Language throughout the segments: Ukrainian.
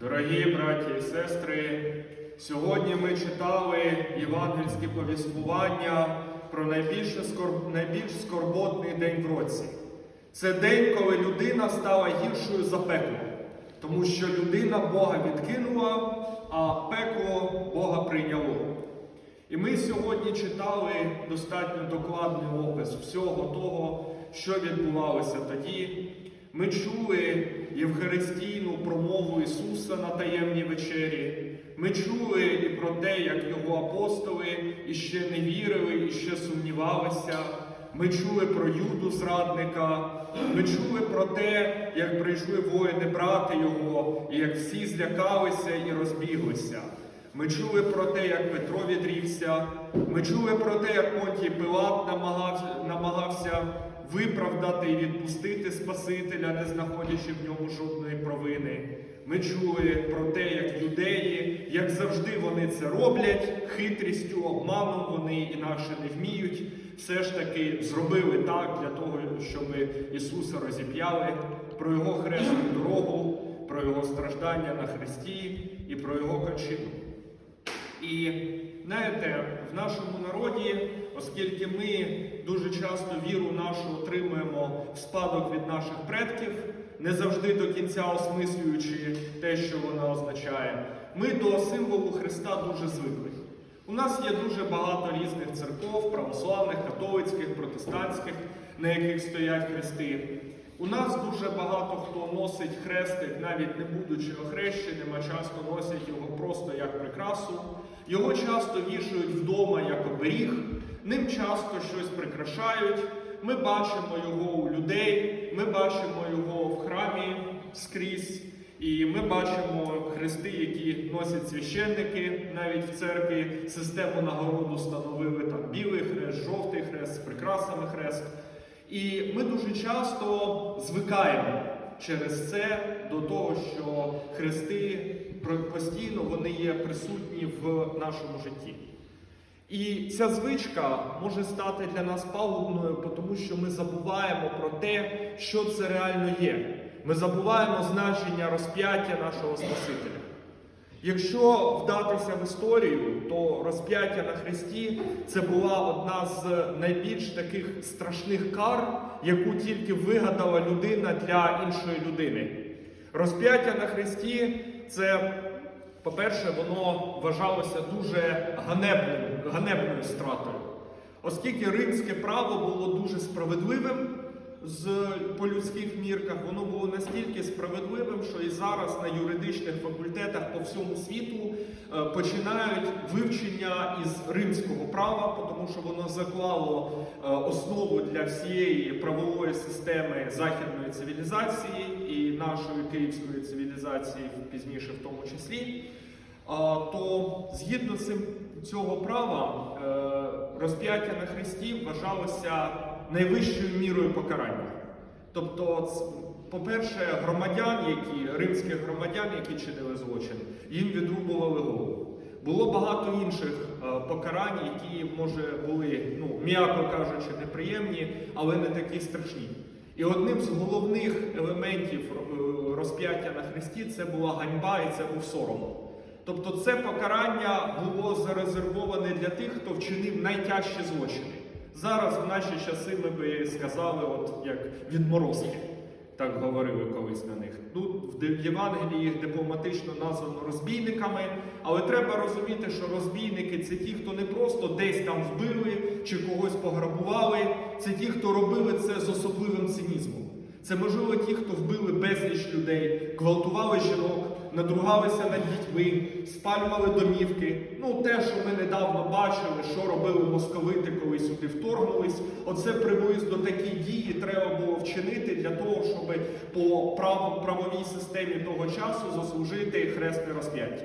Дорогі браті і сестри, сьогодні ми читали євангельське повіствування про найбільш скорботний день в році. Це день, коли людина стала гіршою за пекло, тому що людина Бога відкинула, а пекло Бога прийняло. І ми сьогодні читали достатньо докладний опис всього того, що відбувалося тоді. Ми чули Євхаристійну промову Ісуса на таємній вечері. Ми чули і про те, як його апостоли іще не вірили, і ще сумнівалися. Ми чули про Юду зрадника. Ми чули про те, як прийшли воїни брати його, і як всі злякалися і розбіглися. Ми чули про те, як Петро відрівся. Ми чули про те, як Понтій Пилат намагався виправдати і відпустити Спасителя, не знаходячи в ньому жодної провини. Ми чули про те, як юдеї, як завжди, вони це роблять хитрістю, обманом, вони інакше не вміють. Все ж таки зробили так для того, щоб Ісуса розіп'яли про Його хресну дорогу, про Його страждання на Христі і про Його кончину. І знаєте, в нашому народі, оскільки ми дуже часто віру нашу отримуємо в спадок від наших предків, не завжди до кінця осмислюючи те, що вона означає, ми до символу Христа дуже звикли. У нас є дуже багато різних церков, православних, католицьких, протестантських, на яких стоять хрести. У нас дуже багато хто носить хрестик, навіть не будучи охрещеним, а часто носять його просто як прикрасу. Його часто вішають вдома як оберіг, ним часто щось прикрашають. Ми бачимо його у людей, ми бачимо його в храмі скрізь. І ми бачимо хрести, які носять священники, навіть в церкві систему нагороду встановили там білий хрест, жовтий хрест, з прикрасами хрест. І ми дуже часто звикаємо через це до того, що хрести постійно вони є присутні в нашому житті. І ця звичка може стати для нас пагубною, тому що ми забуваємо про те, що це реально є. Ми забуваємо значення розп'яття нашого Спасителя. Якщо вдатися в історію, то розп'яття на Христі це була одна з найбільш таких страшних кар, яку тільки вигадала людина для іншої людини. Розп'яття на Христі це, по-перше, воно вважалося дуже ганебним, ганебною стратою, оскільки римське право було дуже справедливим з по людських мірках, воно було настільки справедливим, що і зараз на юридичних факультетах по всьому світу е, починають вивчення із римського права, тому що воно заклало е, основу для всієї правової системи західної цивілізації і нашої київської цивілізації, пізніше в тому числі. То згідно цим цього права е, розп'яття на Христі вважалося найвищою мірою покарання. Тобто, по-перше, громадян, які римських громадян, які чинили злочин, їм відрубували голову. Було багато інших е, покарань, які, може, були, ну, м'яко кажучи, неприємні, але не такі страшні. І одним з головних елементів е, розп'яття на Христі це була ганьба і це був сором. Тобто це покарання було зарезервоване для тих, хто вчинив найтяжчі злочини. Зараз в наші часи ми би сказали, от як відморозки, так говорили колись на них. Тут в Євангелії їх дипломатично названо розбійниками, але треба розуміти, що розбійники це ті, хто не просто десь там вбили чи когось пограбували, це ті, хто робили це з особливим цинізмом. Це можливо ті, хто вбили безліч людей, гвалтували жінок, надругалися над дітьми, спалювали домівки. Ну, те, що ми недавно бачили, що робили московити, коли сюди вторгнулись. Оце приблизно такі дії треба було вчинити для того, щоб по правовій системі того часу заслужити хресне розп'яття.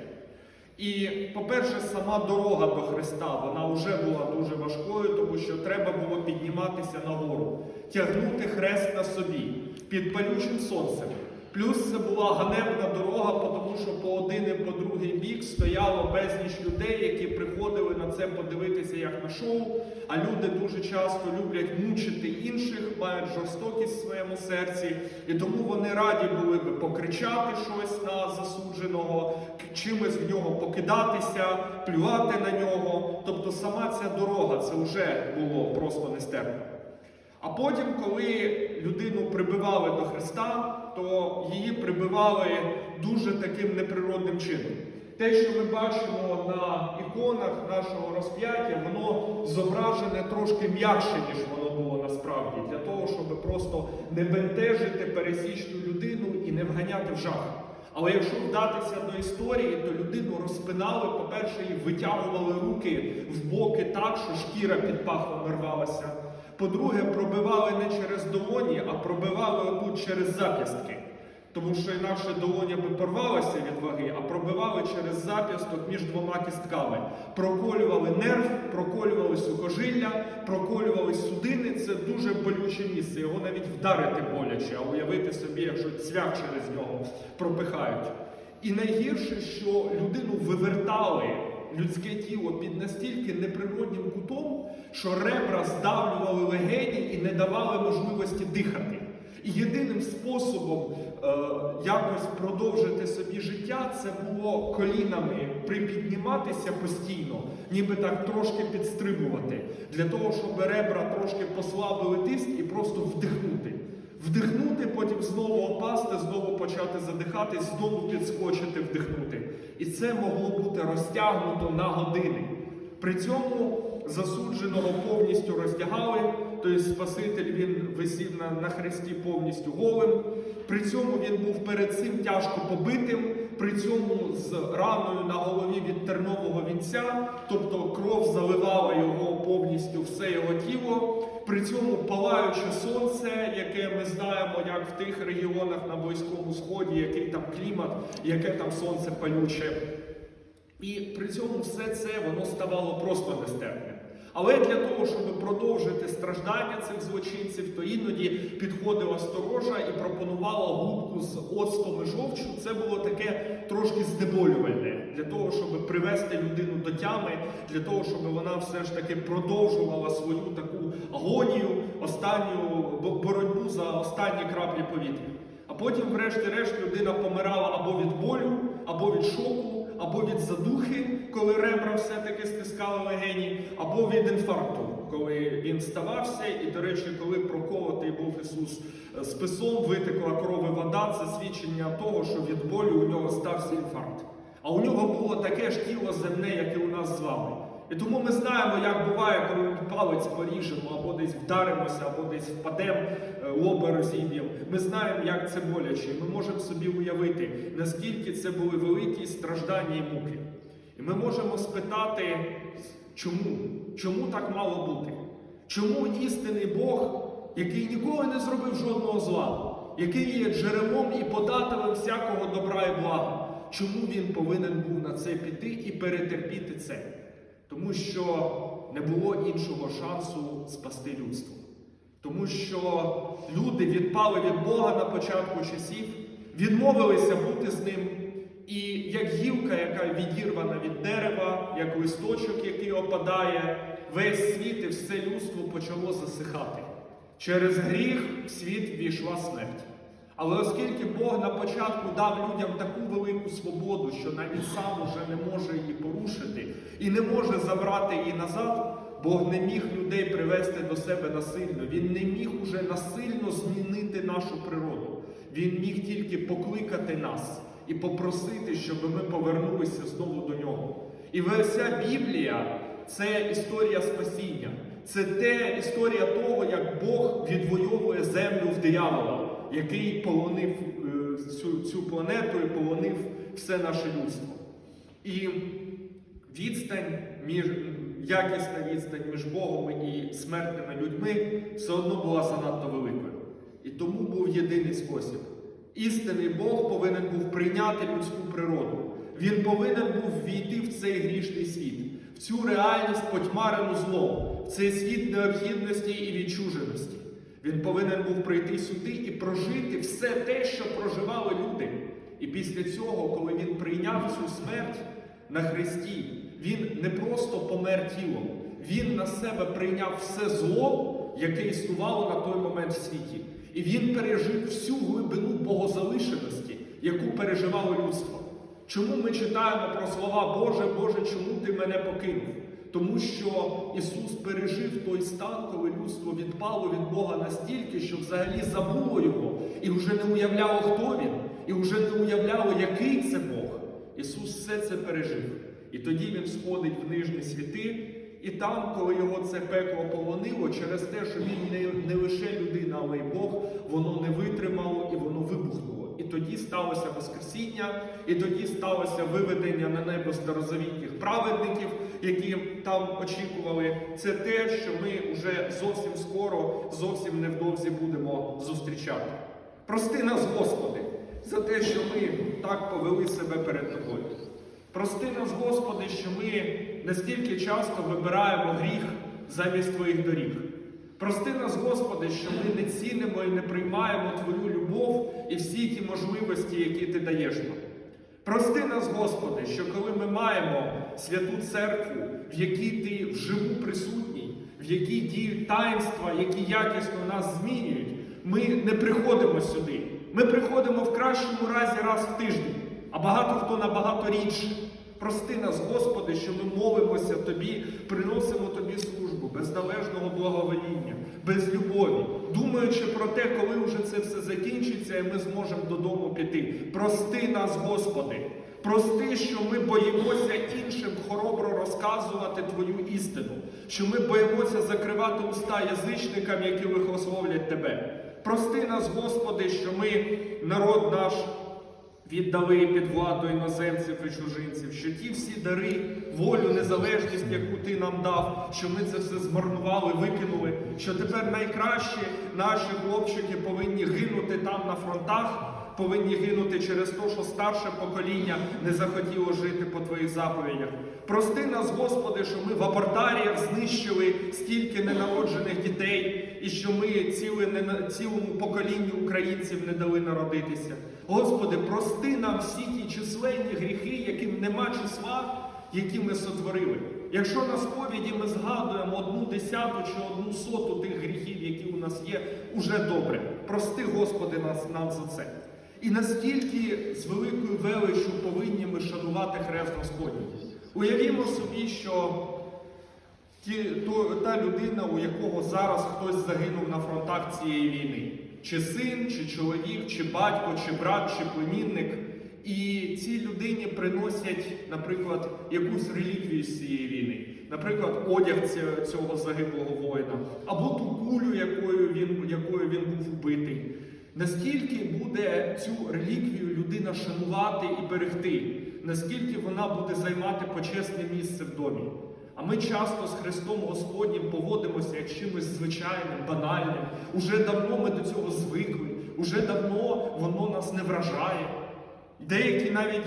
І, по-перше, сама дорога до Христа вона вже була дуже важкою, тому що треба було підніматися нагору, тягнути хрест на собі під палючим сонцем. Плюс це була ганебна дорога, тому що по один і по другий бік стояло безліч людей, які приходили на це подивитися як на шоу. А люди дуже часто люблять мучити інших, мають жорстокість в своєму серці, і тому вони раді були би покричати щось на засудженого, чимось в нього покидатися, плювати на нього. Тобто сама ця дорога це вже було просто нестерпно. А потім, коли людину прибивали до Христа, то її прибивали дуже таким неприродним чином. Те, що ми бачимо на іконах нашого розп'яття, воно зображене трошки м'якше, ніж воно було насправді, для того, щоб просто не бентежити пересічну людину і не вганяти в жах. Але якщо вдатися до історії, то людину розпинали, по-перше, і витягували руки в боки так, що шкіра під пахом рвалася. По-друге, пробивали не через долоні, а пробивали отут через зап'ястки. Тому що інакше долоня би порвалася від ваги, а пробивали через зап'ясток між двома кістками. Проколювали нерв, проколювали сухожилля, проколювали судини. Це дуже болюче місце. Його навіть вдарити боляче, а уявити собі, якщо цвях через нього пропихають. І найгірше, що людину вивертали людське тіло під настільки неприроднім кутом, що ребра здавлювали легені і не давали можливості дихати. І єдиним способом е, якось продовжити собі життя це було колінами припідніматися постійно, ніби так трошки підстрибувати, для того, щоб ребра трошки послабили тиск і просто вдихнути. Вдихнути, потім знову опасти, знову почати задихатись, знову підскочити, вдихнути. І це могло бути розтягнуто на години. При цьому засудженого повністю роздягали, тобто Спаситель він висів на, на хресті повністю голим. При цьому він був перед цим тяжко побитим, при цьому з раною на голові від тернового вінця, тобто кров заливала його повністю все його тіло. При цьому палаюче сонце, яке ми знаємо, як в тих регіонах на Близькому Сході, який там клімат, яке там сонце палюче. І при цьому все це воно ставало просто нестерпним. Але для того, щоб продовжити страждання цих злочинців, то іноді підходила сторожа і пропонувала губку з оцтом і жовчу. Це було таке трошки знеболювальне для того, щоб привести людину до тями, для того, щоб вона все ж таки продовжувала свою таку агонію, останню боротьбу за останні краплі повітря. А потім, врешті-решт, людина помирала або від болю, або від шоку, або від задухи, коли ребра все-таки стискали легені, або від інфаркту, коли він ставався. І, до речі, коли проколотий був Ісус е, списом, витекла кров і вода, це свідчення того, що від болю у нього стався інфаркт. А у нього було таке ж тіло земне, як і у нас з вами. І тому ми знаємо, як буває, коли ми палець поріжемо, або десь вдаримося, або десь впадемо, е, лоба розіб'ємо. Ми знаємо, як це боляче. Ми можемо собі уявити, наскільки це були великі страждання і муки. І ми можемо спитати, чому? Чому так мало бути? Чому істинний Бог, який ніколи не зробив жодного зла, який є джерелом і подателем всякого добра і блага, чому він повинен був на це піти і перетерпіти це? Тому що не було іншого шансу спасти людство. Тому що люди відпали від Бога на початку часів, відмовилися бути з ним. І як гілка, яка відірвана від дерева, як листочок, який опадає, весь світ і все людство почало засихати. Через гріх в світ війшла смерть. Але оскільки Бог на початку дав людям таку велику свободу, що навіть сам уже не може її порушити і не може забрати її назад, Бог не міг людей привести до себе насильно. Він не міг уже насильно змінити нашу природу. Він міг тільки покликати нас і попросити, щоб ми повернулися знову до нього. І вся Біблія це історія спасіння. Це те історія того, як Бог відвоює землю в диявола, який полонив е, цю, цю планету і полонив все наше людство. І відстань між якісна відстань між Богом і смертними людьми все одно була занадто великою. І тому був єдиний спосіб. Істинний Бог повинен був прийняти людську природу. Він повинен був війти в цей грішний світ, в цю реальність потьмарену злом, в цей світ необхідності і відчуженості. Він повинен був прийти сюди і прожити все те, що проживали люди. І після цього, коли він прийняв цю смерть на Христі, він не просто помер тілом, він на себе прийняв все зло, яке існувало на той момент в світі. І він пережив всю глибину богозалишеності, яку переживало людство. Чому ми читаємо про слова Боже, Боже, чому ти мене покинув? Тому що Ісус пережив той стан, коли людство відпало від Бога настільки, що взагалі забуло його і вже не уявляло, хто він, і вже не уявляло, який це Бог. Ісус все це пережив. І тоді Він сходить в нижні світи, і там, коли його це пекло полонило, через те, що він не, не лише людина, але й Бог, воно не витримало і воно вибухнуло. І тоді сталося Воскресіння, і тоді сталося виведення на небо старозавітніх праведників, які там очікували. Це те, що ми вже зовсім скоро, зовсім невдовзі будемо зустрічати. Прости нас, Господи, за те, що ми так повели себе перед тобою. Прости нас, Господи, що ми настільки часто вибираємо гріх замість Твоїх доріг. Прости нас, Господи, що ми не цінимо і не приймаємо Твою любов і всі ті можливості, які Ти даєш нам. Прости нас, Господи, що коли ми маємо святу церкву, в якій Ти вживу присутній, в якій діють таїнства, які якісно нас змінюють, ми не приходимо сюди. Ми приходимо в кращому разі раз в тиждень, а багато хто набагато рідше. Прости нас, Господи, що ми молимося Тобі, приносимо Тобі службу без належного благовоління, без любові, думаючи про те, коли вже це все закінчиться, і ми зможемо додому піти. Прости нас, Господи. Прости, що ми боїмося іншим хоробро розказувати Твою істину, що ми боїмося закривати уста язичникам, які лихословлять Тебе. Прости нас, Господи, що ми, народ наш, віддали під владу іноземців і чужинців, що ті всі дари, волю, незалежність, яку ти нам дав, що ми це все змарнували, викинули, що тепер найкраще наші хлопчики повинні гинути там на фронтах, повинні гинути через те, що старше покоління не захотіло жити по твоїх заповідях. Прости нас, Господи, що ми в апортаріях знищили стільки ненароджених дітей, і що ми цілому поколінню українців не дали народитися. Господи, прости нам всі ті численні гріхи, яким нема числа, які ми сотворили. Якщо на сповіді ми згадуємо одну десяту чи одну соту тих гріхів, які у нас є, уже добре. Прости, Господи, нас нам за це. І наскільки з великою величчю повинні ми шанувати хрест Господній. Уявімо собі, що ті, то, та людина, у якого зараз хтось загинув на фронтах цієї війни, чи син, чи чоловік, чи батько, чи брат, чи племінник. І цій людині приносять, наприклад, якусь реліквію з цієї війни, наприклад, одяг цього загиблого воїна, або ту кулю, якою він, якою він був вбитий. Наскільки буде цю реліквію людина шанувати і берегти, наскільки вона буде займати почесне місце в домі? А ми часто з Христом Господнім поводимося як чимось звичайним, банальним. Уже давно ми до цього звикли, уже давно воно нас не вражає. Деякі навіть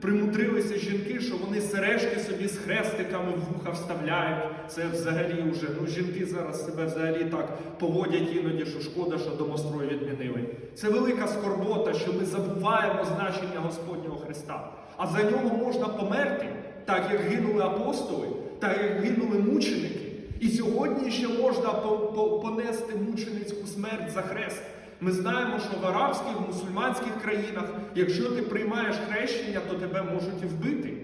примудрилися жінки, що вони сережки собі з хрестиками в вуха вставляють. Це взагалі вже, ну жінки зараз себе взагалі так поводять іноді, що шкода, що домострой відмінили. Це велика скорбота, що ми забуваємо значення Господнього Христа. А за нього можна померти, так як гинули апостоли, так як гинули мученики. І сьогодні ще можна по- по- понести мученицьку смерть за хрест. Ми знаємо, що в арабських, в мусульманських країнах, якщо ти приймаєш хрещення, то тебе можуть вбити.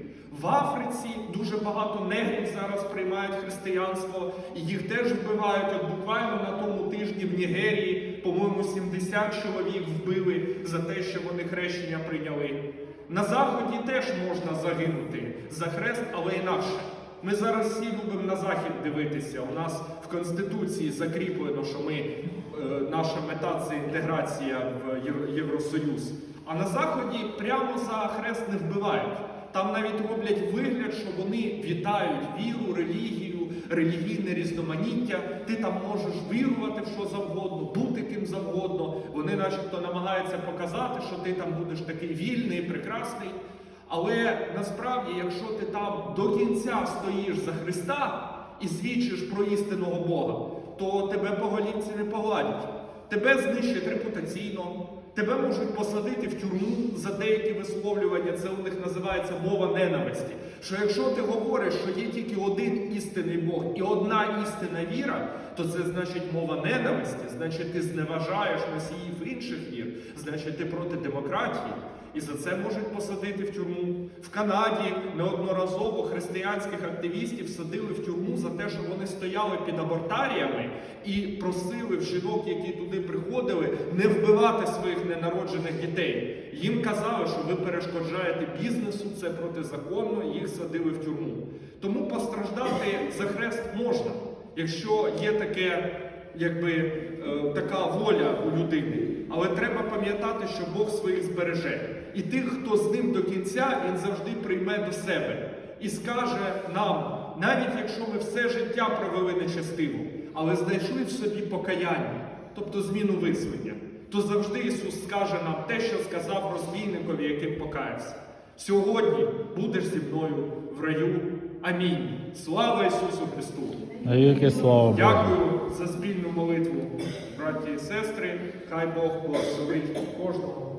В Африці дуже багато негрів зараз приймають християнство, і їх теж вбивають. От буквально на тому тижні в Нігерії, по-моєму, 70 чоловік вбили за те, що вони хрещення прийняли. На заході теж можна загинути за хрест, але інакше. Ми зараз всі любимо на захід дивитися. У нас в Конституції закріплено, що ми, е, наша мета це інтеграція в Євросоюз. А на заході прямо за хрест не вбивають. Там навіть роблять вигляд, що вони вітають віру, релігію, релігійне різноманіття. Ти там можеш вірувати в що завгодно, бути ким завгодно. Вони, начебто, намагаються показати, що ти там будеш такий вільний, прекрасний. Але насправді, якщо ти там до кінця стоїш за Христа і свідчиш про істинного Бога, то тебе по голівці не погладять. Тебе знищать репутаційно, тебе можуть посадити в тюрму за деякі висловлювання. Це у них називається мова ненависті. Що якщо ти говориш, що є тільки один істинний Бог і одна істинна віра, то це значить мова ненависті, значить ти зневажаєш носіїв інших вір, значить ти проти демократії. І за це можуть посадити в тюрму. В Канаді неодноразово християнських активістів садили в тюрму за те, що вони стояли під абортаріями і просили в жінок, які туди приходили, не вбивати своїх ненароджених дітей. Їм казали, що ви перешкоджаєте бізнесу, це протизаконно, їх садили в тюрму. Тому постраждати за хрест можна, якщо є таке, якби е, така воля у людини. Але треба пам'ятати, що Бог своїх збереже. І тих, хто з ним до кінця, він завжди прийме до себе і скаже нам, навіть якщо ми все життя провели нечестиво, але знайшли в собі покаяння, тобто зміну визвання, то завжди Ісус скаже нам те, що сказав розбійникові, яким покаявся. Сьогодні будеш зі мною в раю. Амінь. Слава Ісусу Христу! Дякую за спільну молитву, браті і сестри. Хай Бог благословить кожного.